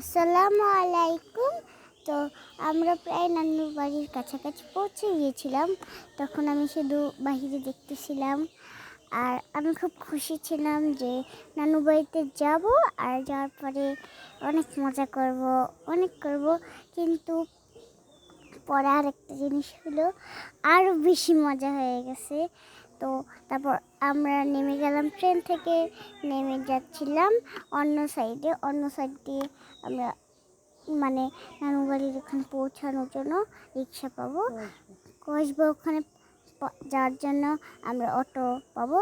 আসসালামু আলাইকুম। তো আমরা প্রায় নানু বাড়ির কাছাকাছি পৌঁছে গিয়েছিলাম। তখন আমি শুধু বাহিরে দেখতেছিলাম। আর আমি খুব খুশি ছিলাম যে নানু বাড়িতে যাব আর যাওয়ার পরে অনেক মজা করব, অনেক করব। কিন্তু পরে আর একটা জিনিস হলো আরও বেশি মজা হয়ে গেছে। তো তারপর আমরা নেমে গেলাম ট্রেন থেকে। নেমে যাচ্ছিলাম অন্য সাইডে অন্য সাইড দিয়ে আমরা মানে নানু বাড়ির ওখানে পৌঁছানোর জন্য রিক্সা পাবো। কসবা ওখানে যাওয়ার জন্য আমরা অটো পাবো।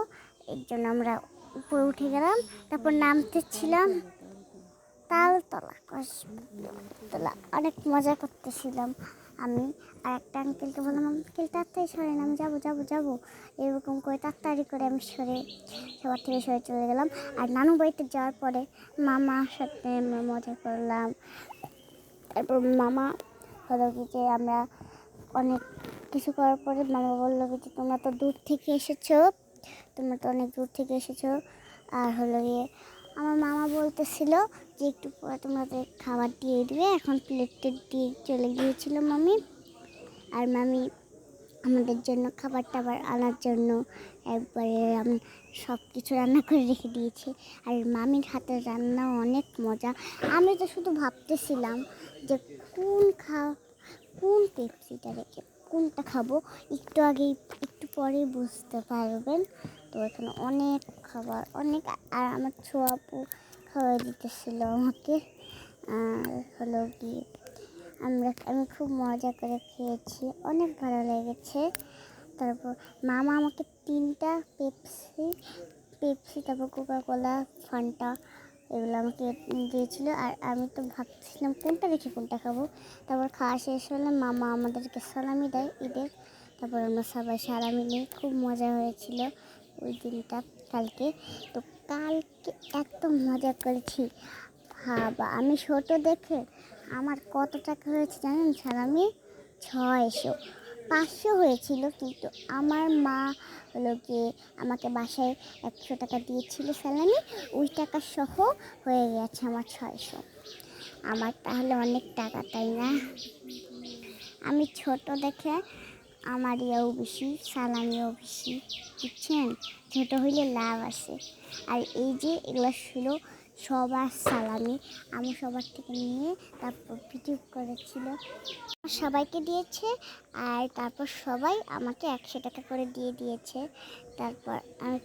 এর জন্য আমরা উপরে উঠে গেলাম। তারপর নামতে ছিলাম তালতলা। কসতলা অনেক মজা করতেছিলাম। আমি আর একটা আঙ্কেলকে বললাম আঙ্কেল তাড়াতাড়ি সরেন আমি যাব যাব যাব। এরকম করে তাড়াতাড়ি করে আমি সরে, সবার থেকে সরে চলে গেলাম। আর নানু বাড়িতে যাওয়ার পরে মামার সাথে আমরা মজা করলাম। তারপর মামা হলো কি যে, আমরা অনেক কিছু করার পরে মামা বলল কি যে, তোমরা তো দূর থেকে এসেছ, তোমরা তো অনেক দূর থেকে এসেছ। আর হলো গিয়ে আমার মামা বলতেছিল যে একটু পরে তোমাদের খাবার দিয়ে দিবে। এখন প্লেট টেট দিয়ে চলে গিয়েছিল মামি। আর মামি আমাদের জন্য খাবার টাবার আনার জন্য একবারে আমি সব কিছু রান্না করে রেখে দিয়েছি। আর মামির হাতের রান্না অনেক মজা। আমি তো শুধু ভাবতেছিলাম যে কোন খা, কোন পেপসিটা রেখে কোনটা খাব, একটু আগেই, একটু পরেই বুঝতে পারবেন। তো এখানে অনেক খাবার, অনেক, আর আমার ছোয়াপু খাবার দিতেছিল আমাকে। হলো কি, আমরা, আমি খুব মজা করে খেয়েছি, অনেক ভালো লেগেছে। তারপর মামা আমাকে তিনটা পেপসি পেপসি, তারপর কোকা কোলা ফান্টা এগুলো আমাকে দিয়েছিল। আর আমি তো ভাবছিলাম কোনটা রেখে কোনটা খাব। তারপর খাওয়া শেষ হলে মামা আমাদেরকে সালামি দেয় ঈদের। তারপর আমরা সবাই সারা মিলে খুব মজা হয়েছিল ওই দিনটা কালকে। তো কালকে এত মজা করেছি। বাবা, আমি ছোট দেখে আমার কত টাকা হয়েছে জানেন? সালামি ছয়শো। পাঁচশো হয়েছিল, কিন্তু আমার মা হলো গিয়ে আমাকে বাসায় একশো টাকা দিয়েছিল স্যালামি ওই টাকা সহ হয়ে গেছে আমার ছয়শো। আমার তাহলে অনেক টাকা, তাই না? আমি ছোট দেখে আমার ইয়েও বেশি সালামিও বেশি, বুঝছেন? ছোটো হইলে লাভ আছে। আর এই যে এগুলো ছিল সবার সালামি আমি সবার থেকে নিয়ে তারপর ভিডিও করেছিল। সবাইকে দিয়েছে আর তারপর সবাই আমাকে একশো টাকা করে দিয়ে দিয়েছে। তারপর আমি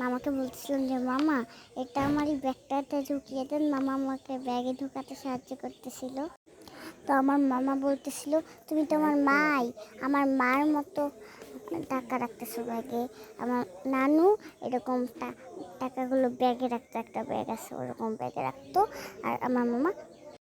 মামাকে বলছিলাম যে, মামা, এটা আমার এই ব্যাগটাতে ঢুকিয়ে দেন। মামা আমাকে ব্যাগে ঢুকাতে সাহায্য করতেছিল। তো আমার মামা বলতেছিল, তুমি তো আমার মাই, আমার মার মতো টাকা রাখতেছো ব্যাগে। আমার নানু এরকম টাকাগুলো ব্যাগে রাখতো একটা ব্যাগ আছে ওরকম ব্যাগে রাখতো। আর আমার মামা